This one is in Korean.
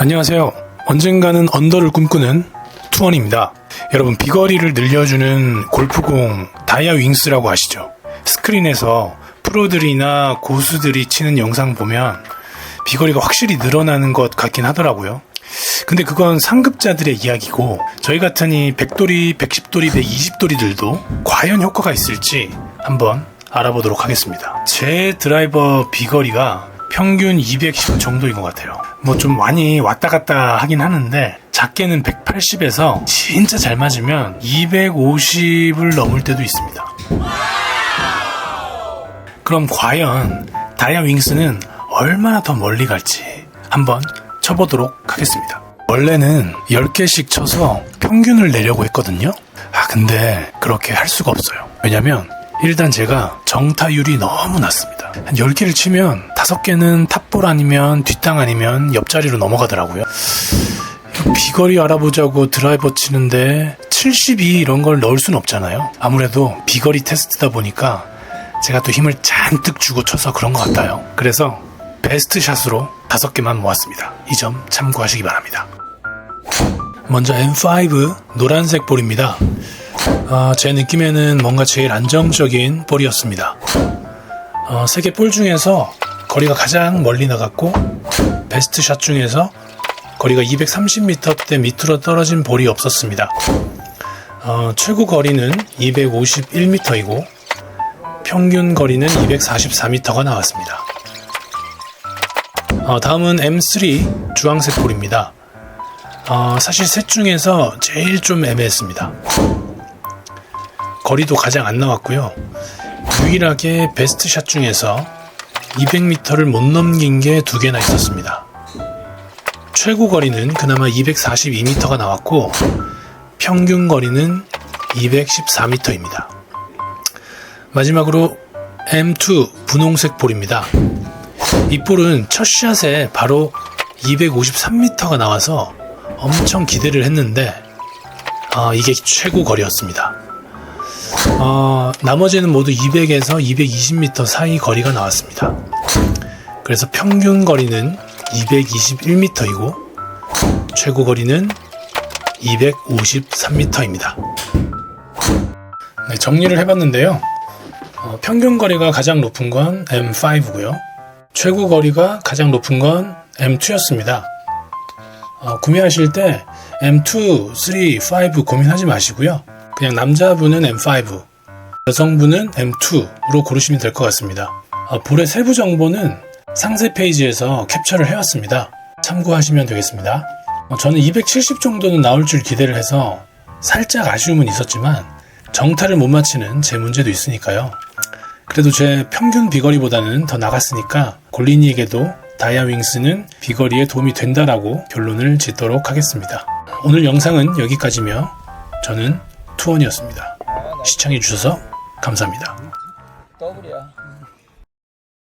안녕하세요. 언젠가는 언더를 꿈꾸는 투원입니다. 여러분 비거리를 늘려주는 골프공 다이아 윙스라고 아시죠? 스크린에서 프로들이나 고수들이 치는 영상 보면 비거리가 확실히 늘어나는 것 같긴 하더라고요. 근데 그건 상급자들의 이야기고 저희 같은 이 100도리, 110도리, 120도리들도 과연 효과가 있을지 한번 알아보도록 하겠습니다. 제 드라이버 비거리가 평균 210 정도인 것 같아요. 뭐 좀 많이 왔다 갔다 하긴 하는데 작게는 180에서 진짜 잘 맞으면 250을 넘을 때도 있습니다. 그럼 과연 다이아 윙스는 얼마나 더 멀리 갈지 한번 쳐보도록 하겠습니다. 원래는 10개씩 쳐서 평균을 내려고 했거든요. 아, 근데 그렇게 할 수가 없어요. 왜냐면 일단 제가 정타율이 너무 낮습니다. 한 10개를 치면 5개는 탑볼 아니면 뒷땅 아니면 옆자리로 넘어가더라고요. 비거리 알아보자고 드라이버 치는데 72 이런 걸 넣을 수는 없잖아요. 아무래도 비거리 테스트다 보니까 제가 또 힘을 잔뜩 주고 쳐서 그런 것 같아요. 그래서 베스트 샷으로 5개만 모았습니다. 이 점 참고하시기 바랍니다. 먼저 M5 노란색 볼입니다. 아, 제 느낌에는 뭔가 제일 안정적인 볼이었습니다. 어, 세개 볼 중에서 거리가 가장 멀리 나갔고 베스트 샷 중에서 거리가 230m대 밑으로 떨어진 볼이 없었습니다. 어, 최고 거리는 251m이고 평균 거리는 244m가 나왔습니다. 어, 다음은 M3 주황색 볼입니다. 어, 사실 셋 중에서 제일 좀 애매했습니다. 거리도 가장 안 나왔고요. 유일하게 베스트 샷 중에서 200m를 못 넘긴 게 두 개나 있었습니다. 최고 거리는 그나마 242m가 나왔고 평균 거리는 214m입니다. 마지막으로 M2 분홍색 볼입니다. 이 볼은 첫 샷에 바로 253m가 나와서 엄청 기대를 했는데 아, 이게 최고 거리였습니다. 어, 나머지는 모두 200에서 220m 사이 거리가 나왔습니다. 그래서 평균 거리는 221m이고 최고 거리는 253m입니다. 네, 정리를 해봤는데요. 어, 평균 거리가 가장 높은 건 M5고요. 최고 거리가 가장 높은 건 M2였습니다. 어, 구매하실 때 M2, 3, 5 고민하지 마시고요. 그냥 남자분은 M5, 여성분은 M2로 고르시면 될 것 같습니다. 어, 볼의 세부 정보는 상세 페이지에서 캡처를 해왔습니다. 참고하시면 되겠습니다. 어, 저는 270 정도는 나올 줄 기대를 해서 살짝 아쉬움은 있었지만 정타를 못 맞히는 제 문제도 있으니까요. 그래도 제 평균 비거리보다는 더 나갔으니까 골리니에게도 다이아윙스는 비거리에 도움이 된다라고 결론을 짓도록 하겠습니다. 오늘 영상은 여기까지며 저는 투원이었습니다. 시청해주셔서 감사합니다. 더블이야.